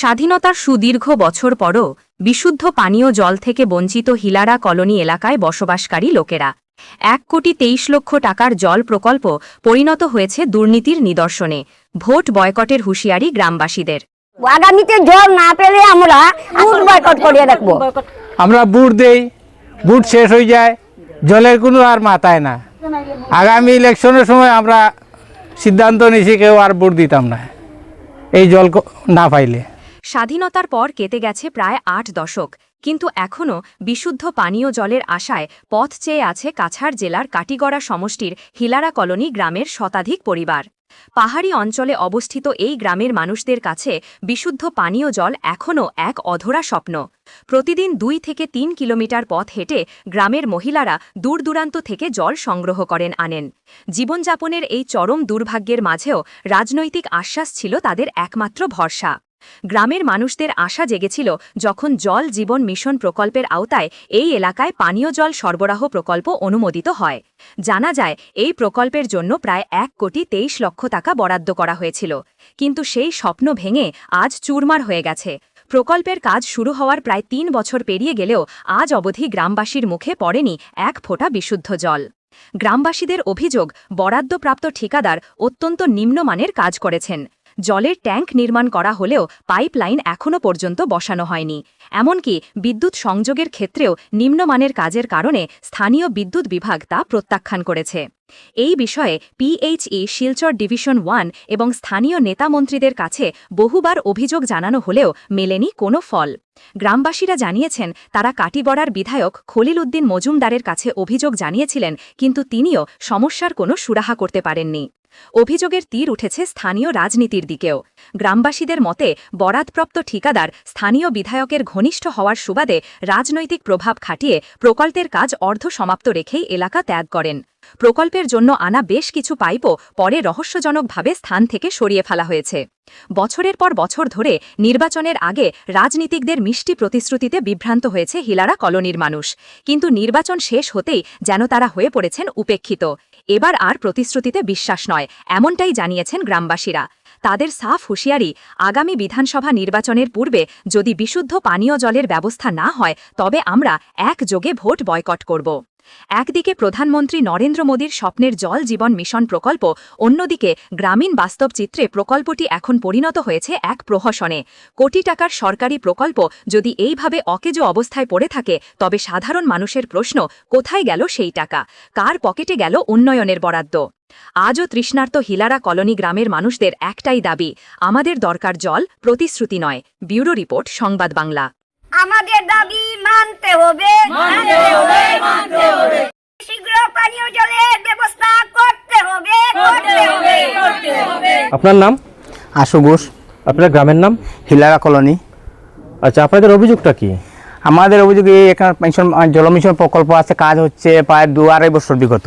স্বাধীনতার সুদীর্ঘ বছর পরও বিশুদ্ধ পানীয় জল থেকে বঞ্চিত হিলারা কলোনি এলাকায় বসবাসকারী লোকেরা। এক কোটি তেইশ লক্ষ টাকার জল প্রকল্প পরিণত হয়েছে দুর্নীতির নিদর্শনে ভোট বয়কটের হুঁশিয়ারি গ্রামবাসীদের। আগামীতে জল না পেলে আমরা বয়কট করিয়ে রাখব আমরা বুট দেই বুট শেষ হয়ে যায় জলের কোনো আর মাথায় না। আগামী ইলেকশনের সময় আমরা সিদ্ধান্ত নিয়েছি কেউ আর বুট দিতাম না এই জল না পাইলে। স্বাধীনতার পর কেটে গেছে প্রায় আট দশক। কিন্তু এখনও বিশুদ্ধ পানীয় জলের আশায় পথ চেয়ে আছে কাছাড় জেলার কাটিগড়া সমষ্টির হিলারা কলোনি গ্রামের শতাধিক পরিবার। পাহাড়ি অঞ্চলে অবস্থিত এই গ্রামের মানুষদের কাছে বিশুদ্ধ পানীয় জল এখনও এক অধরা স্বপ্ন। প্রতিদিন দুই থেকে তিন কিলোমিটার পথ হেঁটে গ্রামের মহিলারা দূর দূরান্ত থেকে জল সংগ্রহ করেন, আনেন। জীবনযাপনের এই চরম দুর্ভাগ্যের মাঝেও রাজনৈতিক আশ্বাস ছিল তাদের একমাত্র ভরসা। গ্রামের মানুষদের আশা জেগেছিল যখন জল জীবন মিশন প্রকল্পের আওতায় এই এলাকায় পানীয় জল সরবরাহ প্রকল্প অনুমোদিত হয়। জানা যায়, এই প্রকল্পের জন্য প্রায় এক কোটি তেইশ লক্ষ টাকা বরাদ্দ করা হয়েছিল। কিন্তু সেই স্বপ্ন ভেঙে আজ চুরমার হয়ে গেছে। প্রকল্পের কাজ শুরু হওয়ার প্রায় তিন বছর পেরিয়ে গেলেও আজ অবধি গ্রামবাসীর মুখে পড়েনি এক ফোঁটা বিশুদ্ধ জল। গ্রামবাসীদের অভিযোগ, বরাদ্দপ্রাপ্ত ঠিকাদার অত্যন্ত নিম্নমানের কাজ করেছেন। জলের ট্যাঙ্ক নির্মাণ করা হলেও পাইপলাইন এখনও পর্যন্ত বসানো হয়নি। এমনকি বিদ্যুৎ সংযোগের ক্ষেত্রেও নিম্নমানের কাজের কারণে স্থানীয় বিদ্যুৎ বিভাগ তা প্রত্যাখ্যান করেছে। এই বিষয়ে পিএইচই শিলচর ডিভিশন ওয়ান এবং স্থানীয় নেতামন্ত্রীদের কাছে বহুবার অভিযোগ জানানো হলেও মেলেনি কোনো ফল। গ্রামবাসীরা জানিয়েছেন, তারা কাটিগড়ার বিধায়ক খলিল উদ্দিন মজুমদারের কাছে অভিযোগ জানিয়েছিলেন, কিন্তু তিনিও সমস্যার কোনো সুরাহা করতে পারেননি। অভিযোগের তীর উঠেছে স্থানীয় রাজনীতির দিকেও। গ্রামবাসীদের মতে, বরাদপ্রাপ্ত ঠিকাদার, স্থানীয় বিধায়কের ঘনিষ্ঠ হওয়ার সুবাদে রাজনৈতিক প্রভাব খাটিয়ে প্রকল্পের কাজ অর্ধ সমাপ্ত রেখেই এলাকা ত্যাগ করেন। প্রকল্পের জন্য আনা বেশ কিছু পাইপও পরে রহস্যজনকভাবে স্থান থেকে সরিয়ে ফেলা হয়েছে। বছরের পর বছর ধরে নির্বাচনের আগে রাজনীতিকদের মিষ্টি প্রতিশ্রুতিতে বিভ্রান্ত হয়েছে হিলারা কলোনির মানুষ। কিন্তু নির্বাচন শেষ হতেই যেন তারা হয়ে পড়েছেন উপেক্ষিত। এবার আর প্রতিশ্রুতিতে বিশ্বাস নয় এমনটাই জানিয়েছেন গ্রামবাসীরা। তাদের সাফ হুঁশিয়ারি আগামী বিধানসভা নির্বাচনের পূর্বে যদি বিশুদ্ধ পানীয় জলের ব্যবস্থা না হয়, তবে আমরা একযোগে ভোট বয়কট করব। একদিকে প্রধানমন্ত্রী নরেন্দ্র মোদীর স্বপ্নের জল জীবন মিশন প্রকল্প, অন্যদিকে গ্রামীণ বাস্তব চিত্রে প্রকল্পটি এখন পরিণত হয়েছে এক প্রহসনে। কোটি টাকার সরকারি প্রকল্প যদি এইভাবে অকেজো অবস্থায় পড়ে থাকে, তবে সাধারণ মানুষের প্রশ্ন, কোথায় গেল সেই টাকা? কার পকেটে গেল উন্নয়নের বরাদ্দ? আজও তৃষ্ণার্ত হিলারা কলোনি গ্রামের মানুষদের একটাই দাবি আমাদের দরকার জল প্রতিশ্রুতি নয়। ব্যুরো রিপোর্ট সংবাদ বাংলা। আমাদের দাবি মানতে হবে। শীঘ্র পানীয় জলের ব্যবস্থা করতে হবে। আপনার নাম? আশু ঘোষ আপনার গ্রামের নাম? হিলারা কলোনি। আচ্ছা আপনাদের অভিযোগটা কি? আমাদের অভিযোগ এই এখানে মিশন জলমিশন প্রকল্প আছে, কাজ হচ্ছে প্রায় দু আড়াই বছর বিগত।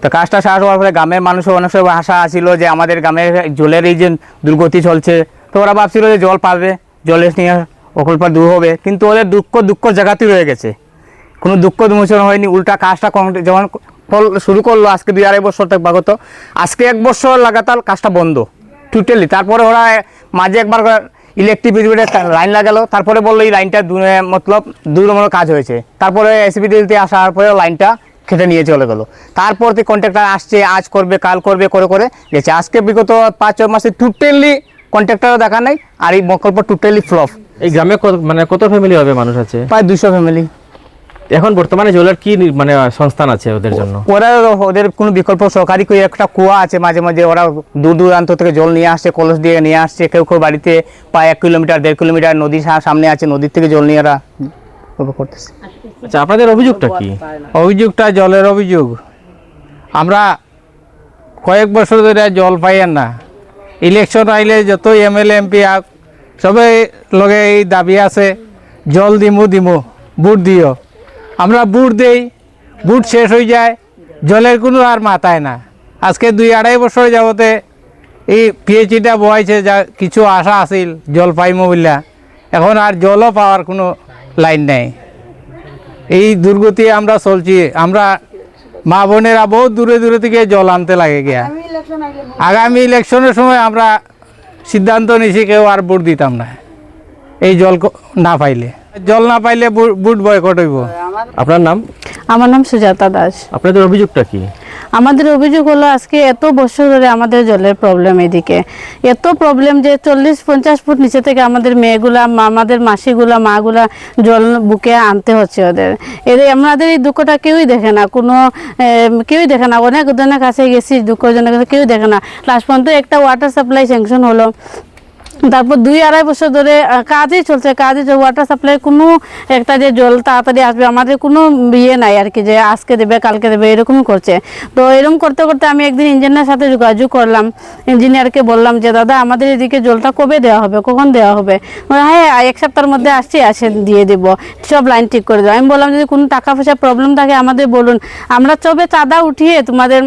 তো কাজটা শেষ হওয়ার পরে গ্রামের মানুষের অনেক সময় আশা আছিল যে আমাদের গ্রামে জলের এই যে দুর্গতি চলছে, তো ওরা ভাবছিল যে জল পাবে জলের নিয়ে প্রকল্প দূর হবে, কিন্তু ওদের দুঃখ দুঃখ জায়গাতেই রয়ে গেছে। কোনো দুঃখ বিমোচন হয়নি, উল্টা কাজটা যেমন ফল- শুরু করল আজকে দুই আড়াই বছর থেকে বাগত, আজকে এক বছর লাগাতার কাজটা বন্ধ টোটালি তারপরে ওরা মাঝে একবার ইলেকট্রিক বিদ্যুতের লাইন লাগালো তারপরে বলল এই লাইনটা দু মতলব নম্বর কাজ হয়েছে। তারপরে এসি দিতে আসার পরে লাইনটা খেটে নিয়ে চলে গেলো। তারপর তো কন্ট্রাক্টর আসছে আজ করবে কাল করবে করে করে গেছে। আজকে বিগত পাঁচ ছ মাসে টোটালি কন্ট্রাক্টরও দেখা নাই আর এই প্রকল্প টোটালি ফ্লপ এই গ্রামে মানে কত ফ্যামিলি হবে মানুষ আছে? প্রায় দুশো ফ্যামিলি এখন বর্তমানে জলের কি মানে সংস্থান আছে ওদের জন্য? ওরা ওদের কোনো বিকল্প সরকারি কোনো একটা কুয়া আছে মাঝে মাঝে ওরা দূর দূরান্ত থেকে জল নিয়ে আসছে কলস দিয়ে নিয়ে আসছে কেউ কেউ বাড়িতে প্রায় এক কিলোমিটার দেড় কিলোমিটার নদী সামনে আছে নদীর থেকে জল নিয়ে ওরা করতেছে। আচ্ছা আপনাদের অভিযোগটা কি? অভিযোগটা জলের অভিযোগ। আমরা কয়েক বছর ধরে জল পাইয়েন না। ইলেকশন আইলে যত এমএলএ এমপি সবাই লগে এই দাবি আছে জল দিমু দিমু বুট দিও। আমরা বুট দেই বুট শেষ হয়ে যায় জলের কোনো আর মাথায় না। আজকে দুই আড়াই বছর যাবতে এই পিএইচডিটা বহাইছে যা কিছু আশা আছিল জল পাইমু বললা এখন আর জলও পাওয়ার কোনো লাইন নেই। এই দুর্গতি আমরা চলছি আমরা মা বোনেরা বহুত দূরে দূরে থেকে জল আনতে লাগে গিয়া। আগামী ইলেকশনের সময় আমরা সিদ্ধান্ত নিছি কেউ আর ভোট দিতাম না। এই জল না পাইলে। জল না পাইলে বুট বয়কট হইব। আপনার নাম? আমার নাম সুজাতা দাস। আপনাদের অভিযোগটা কি? আমাদের অভিযোগ হলো আজকে এত বছর ধরে আমাদের জলের প্রবলেম এদিকে। এত প্রবলেম যে চল্লিশ পঞ্চাশ ফুট নিচে থেকে আমাদের মেয়েগুলা আমাদের মাসিগুলা মাগুলা জল বুকে আনতে হচ্ছে ওদের। এদের আমাদের এই দুঃখটা কেউই দেখে না। কোনো কেউই দেখে না। অনেক জনের কাছে গেছি দুঃখজনের কাছে কেউ দেখে না। লাস্ট পর্যন্ত একটা ওয়াটার সাপ্লাই স্যাংশন হলো। তারপর দুই আড়াই বছর ধরে কাজই চলছে কাজই চলছে ওয়াটার সাপ্লাই কোনো একটা যে জল তাড়াতাড়ি আসবে, আমাদের কোনো ইয়ে নাই আর কি যে আজকে দেবে, কালকে দেবে এরকমই করছে। তো এরকম করতে করতে আমি একদিন ইঞ্জিনিয়ার সাথে যোগাযোগ করলাম। ইঞ্জিনিয়ারকে বললাম যে, দাদা, আমাদের এদিকে জলটা কবে দেওয়া হবে? কখন দেওয়া হবে? হ্যাঁ এক সপ্তাহের মধ্যে আসছি, আসে, দিয়ে দেব। সব লাইন ঠিক করে দেবো। আমি বললাম, যদি কোনো টাকা পয়সা প্রবলেম থাকে আমাদের বলুন। আমরা সবে চাঁদা উঠিয়ে তোমাদের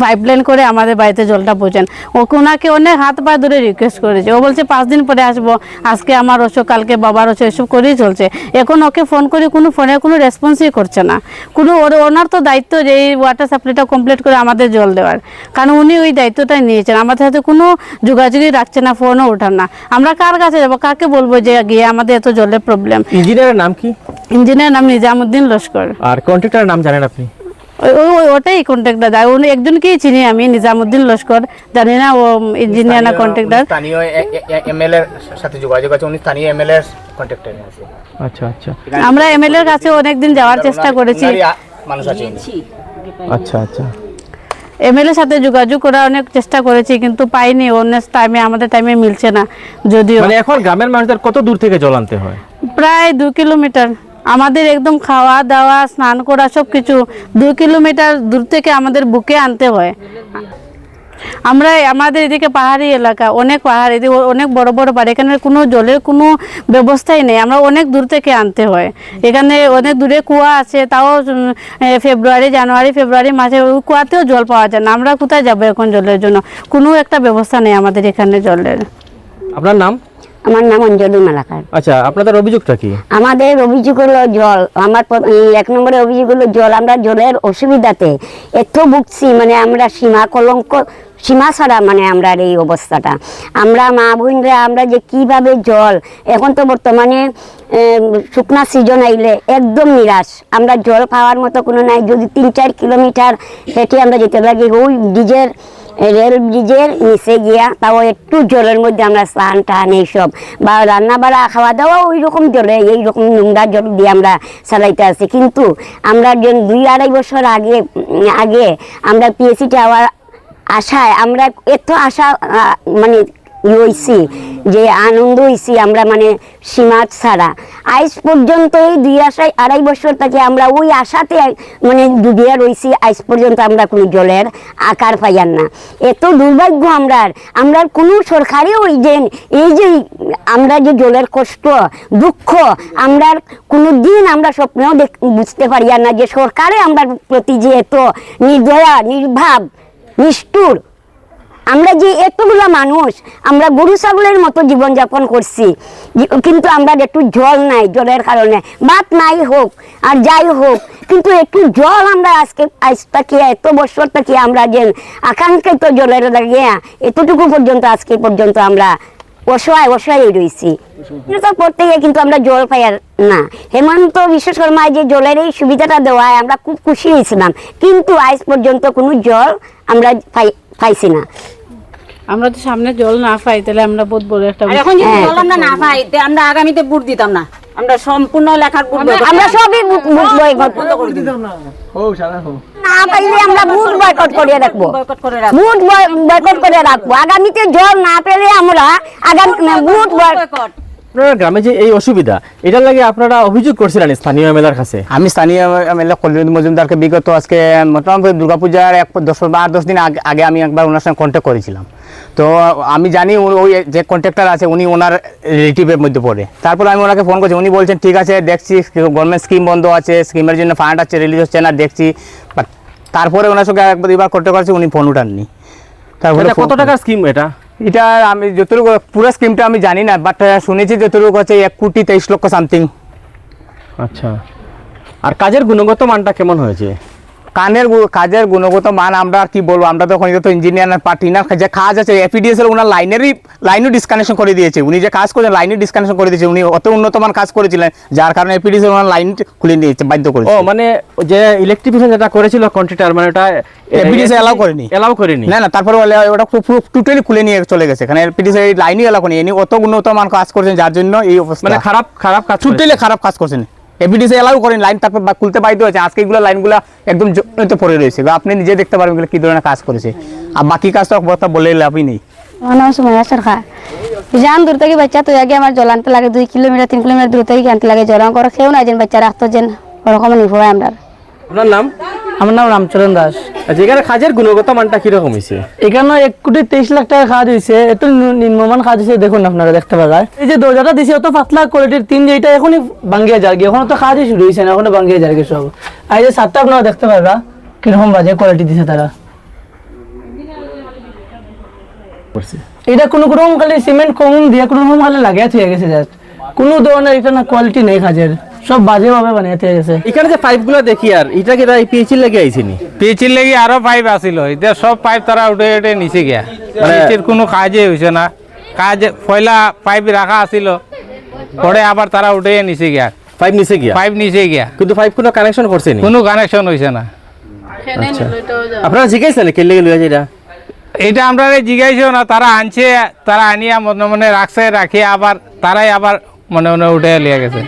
পাইপলাইন করে আমাদের বাড়িতে জলটা পৌঁছান। ও ওনাকে অনেক হাত পা ধরে রিকোয়েস্ট করেছে। ও বলছে পাঁচ দিন পরে আসব। আজকে আমার অসুখ কালকে বাবার অসুখ এসব করেই চলছে। এখন ওকে ফোন করে কোনো ফোনে কোনো রেসপন্সই করছে না। কোনো ওর ওনার তো দায়িত্ব যে এই ওয়াটার সাপ্লাইটা কমপ্লিট করে আমাদের জল দেওয়ার। কারণ উনি ওই দায়িত্বটা নিয়েছেন। আমাদের সাথে কোনো যোগাযোগই রাখছে না ফোনও ওঠান না। আমরা কার কাছে যাব? কাকে বলব যে গিয়ে আমাদের এত জলের প্রবলেম ইঞ্জিনিয়ারের নাম কি? ইঞ্জিনিয়ার নাম নিজামুদ্দিন লস্কর। আর কন্ট্রাক্টরের নাম জানেন আপনি? ওই ওই- ওই ওটাই কন্ট্রাক্টর দেয় উনি একজনকেই চিনি আমি নিজামুদ্দিন লস্কর। জানি না ও ইঞ্জিনিয়ার না কন্ট্রাক্টর স্থানীয় এমএলএ সাথে যোগাযোগ আছে উনি স্থানীয় এমএলএ কন্ট্যাক্টে আছে। আচ্ছা আচ্ছা। আমরা এমএলএ এর কাছে অনেকদিন যাওয়ার চেষ্টা করেছি। মানুষ আছে আচ্ছা আচ্ছা। এমএলএ সাথে যোগাযোগ করার অনেক চেষ্টা করেছি কিন্তু পাইনি। অন্য টাইমে আমাদের টাইমে মিলছে না যদিও। মানে এখন গ্রামের মানুষদের কত দূর থেকে জল আনতে হয়? প্রায় দু কিলোমিটার। আমাদের একদম খাওয়া দাওয়া, স্নান করা সব কিছু দু কিলোমিটার দূর থেকে আমাদের বুকে আনতে হয়। আমরা আমাদের এদিকে পাহাড়ি এলাকা, অনেক পাহাড়, এদিকে অনেক বড় বড় পাহাড়, এখানে কোনো জলের কোনো ব্যবস্থাই নেই। আমরা অনেক দূর থেকে আনতে হয়। এখানে অনেক দূরে কুয়া আছে, তাও ফেব্রুয়ারি, জানুয়ারি, ফেব্রুয়ারি মাসে ওই কুয়াতেও জল পাওয়া যায় না। আমরা কোথায় যাব এখন জলের জন্য? কোনো একটা ব্যবস্থা নেই আমাদের এখানে জলের। আপনার নাম? আমার নাম অঞ্জলি মালাকার। আচ্ছা আপনাদের অভিযোগটা কি? আমাদের অভিযোগ হলো জল। আমার এই এক নম্বরে অভিযোগ হলো জল। আমরা জলের অসুবিধাতে এত ভুগছি মানে আমরা সীমা কলঙ্ক সীমা ছাড়া মানে আমরা এই অবস্থাটা। আমরা মা বোনরা আমরা যে কীভাবে জল এখন তো বর্তমানে শুকনা সিজন আইলে একদম নিরাশ। আমরা জল পাওয়ার মতো কোনো নাই। যদি তিন চার কিলোমিটার হেঁটে আমরা যেতে লাগে ওই ব্রিজের রেল ব্রিজের নিচে গিয়া তাও একটু জলের মধ্যে আমরা স্নান টান এইসব। বা রান্না বাড়া খাওয়া দাওয়া ওই রকম জলে, এইরকম নোংরা জল দিয়ে আমরা চালাইতে আছি। কিন্তু আমরা দুই আড়াই বছর আগে আগে আমরা পিএসসি টাওয়ার আশায় আমরা এত আশা মানে ই যে আনন্দ হইছি আমরা মানে সীমা ছাড়া। আজ পর্যন্ত এই দুই আশায় আড়াই বছর থেকে আমরা ওই আশাতে মানে ডুবিয়া রইছি আজ পর্যন্ত আমরা কোনো জলের আকার পাইয়ার না। এত দুর্ভাগ্য আমরা আমরা কোনো সরকারি ওই যে, এই যে আমরা যে জলের কষ্ট, দুঃখ, আমরা কোনো দিন আমরা স্বপ্নেও দেখ- বুঝতে পারি না যে সরকারে আমরা প্রতি যে এত নির্দয়া, নির্ভাব, নিষ্ঠুর আমরা যে এতগুলো মানুষ, আমরা গরু, ছাগলের মতো জীবনযাপন করছি। কিন্তু আমরা একটু জল নাই জলের কারণে। বাত নাই হোক আর যাই হোক, কিন্তু একটু জল আমরা আজকে, আজ থেকে এত বছর থেকে আমরা যে আকাঙ্ক্ষিত জলের লাগিয়ে, এতটুকু পর্যন্ত, আজকে পর্যন্ত আমরা অসহায় অসহায় রয়েছি তারপর থেকে কিন্তু আমরা জল পাই না। হেমন্ত বিশ্ব শর্মা যে জলের এই সুবিধাটা দেওয়ায় আমরা খুব খুশি হয়েছিলাম। কিন্তু আজ পর্যন্ত কোনো জল আমরা পাই পাইছি না। আমরা তো সামনে জল না পাই তাহলে আমরা বহুত বড় একটা এখন যদি জল আমরা না পাই তে আমরা আগামীতে বুট দিতাম না। আমরা সম্পূর্ণ লেখার বুট আমরা সবই বুট বুট বয়কট না না পাইলে আমরা বুট বয়কট করে রাখব। বয়কট করে রাখব। বুট বয়কট করে রাখব। আগামীতে জল না পেলে আমরা আগামী বুট বয়- বয়কট। আপনারা গ্রামে যে এই অসুবিধা এটার লাগে আপনারা অভিযোগ করছিলেন স্থানীয় এমএলএর কাছে? আমি স্থানীয় এমএলএ কল্যাণ মজুমদারকে বিগত আজকে মোটামুটি দুর্গাপূজার এক দশ আট দশ দিন আগে আগে আমি একবার ওনার সঙ্গে কন্ট্যাক্ট করেছিলাম। তো আমি জানি ওই যে কন্ট্রাক্টর আছে উনি ওনার রিলেটিভের মধ্যে পড়ে। তারপর আমি ওনাকে ফোন করছি উনি বলছেন ঠিক আছে দেখছি গভর্নমেন্ট স্কিম বন্ধ আছে স্কিমের জন্য ফান্ড আছে রিলিজ হচ্ছে না দেখছি। তারপরে ওনার সঙ্গে একবার দুইবার কন্ট্যাক্ট করেছি উনি ফোন উঠাননি। তারপরে কত টাকার স্কিম এটা? এটা আমি যতটুকু, পুরো স্কিমটা আমি জানি না বাট শুনেছি যতটুকু হচ্ছে এক কোটি তেইশ লক্ষ সামথিং আচ্ছা। আর কাজের গুণগত মানটা কেমন হয়েছে? কানের কাজের গুণগত মান আমরা আর কি বলব? আমরা তো তো ইঞ্জিনিয়ার পার্টি না যে কাজ আছে এপিডিএস এর ওনার লাইনেরই লাইনও ডিসকানেকশন করে দিয়েছে। উনি যে কাজ করেছেন লাইনই ডিসকানেকশন করে দিয়েছে। উনি অত উন্নত মান কাজ করেছিলেন যার কারণে এপিডিএস এর ওনার লাইন খুলে নিয়েছে বাধ্য করে ও মানে যে ইলেকট্রিফিকেশন যেটা করেছিল কন্ট্রাক্টর মানে ওটা এপিডিএস এলাও করেনি। এলাও করেনি। না না তারপরে বলে ওটা টোটালি খুলে নিয়ে চলে গেছে। এখানে এপিডিএস এর লাইনই এলাও করেনি। ইনি অত উন্নত মান কাজ করেছেন যার জন্য এই অবস্থা। মানে খারাপ খারাপ কাজ। টোটালি খারাপ কাজ করছেন। এপিডিসি এলাও করেন লাইন তারপর বা- খুলতে বাধ্য হয়েছে। আজকে এগুলো লাইনগুলো একদম জমিতে পড়ে রয়েছে। বা আপনি নিজে দেখতে পারবেন এগুলো কি ধরনের কাজ করেছে। আর বাকি কাজ তো কথা বলে লাভই নেই। আমার নাম সুমাইয়া সরকার যান দূর থেকে বাচ্চা তো আগে আমার জল আনতে লাগে দুই কিলোমিটার তিন কিলোমিটার দূর থেকে আনতে লাগে। জল করে খেয়েও না যেন বাচ্চা রাখতো যেন ওরকম নির্ভর আমরা। আপনার নাম? আমার নাম রামচরণ দাস। আচ্ছা এখানে কাজের গুণগত মানটা কীরকম হয়েছে এখানে এক কোটি তেইশ লাখ টাকা কাজ হয়েছে এত নি- নিম্নমান কাজ হয়েছে দেখুন আপনারা দেখতে পাবেন এই যে দরজাটা দিছে অত পাতলা কোয়ালিটির তিন যেটা এখনই ভাঙ্গিয়ে যায় এখন তো কাজই শুরু হয়েছে না এখনও ভাঙ্গিয়ে যায় সব। আর এই যে সাতটা আপনারা দেখতে পারবা কীরকম বাজে কোয়ালিটি দিছে তারা। এটা কোনো কোনো খালি সিমেন্ট কম দিয়ে কোনো রকম খালি লাগিয়ে থুয়ে গেছে জাস্ট কোনো ধরনের এখানে কোয়ালিটি নেই কাজের সব বাজে ভাবে বানিয়ে গেছে এখানে যে পাইপগুলো দেখি আর এটা কি পিএইচি লেগে আইছিনি? পিচির লেগে আরও পাইপ আসিল এতিয়া সব পাইপ তারা উঠে উঠে নিচে গিয়া। পিচির কোনো কাজে হয়েছে না। কাজ পয়লা পাইপ রাখা আসিল পরে আবার তারা উঠে নিচে গিয়া। পাইপ নিচে গিয়া? পাইপ নিচে গিয়া। কিন্তু পাইপ কোনো কানেকশন করছেনি কোনো কানেকশন হয়েছে না। আপনারা জিজ্ঞাসা কে লেগে লইয়া যায় এটা আমরা জিজ্ঞাসা না তারা আনছে তারা আনিয়া মনে মনে রাখছে রাখিয়ে আবার তারাই আবার মনে মনে উঠে লিয়ে গেছে।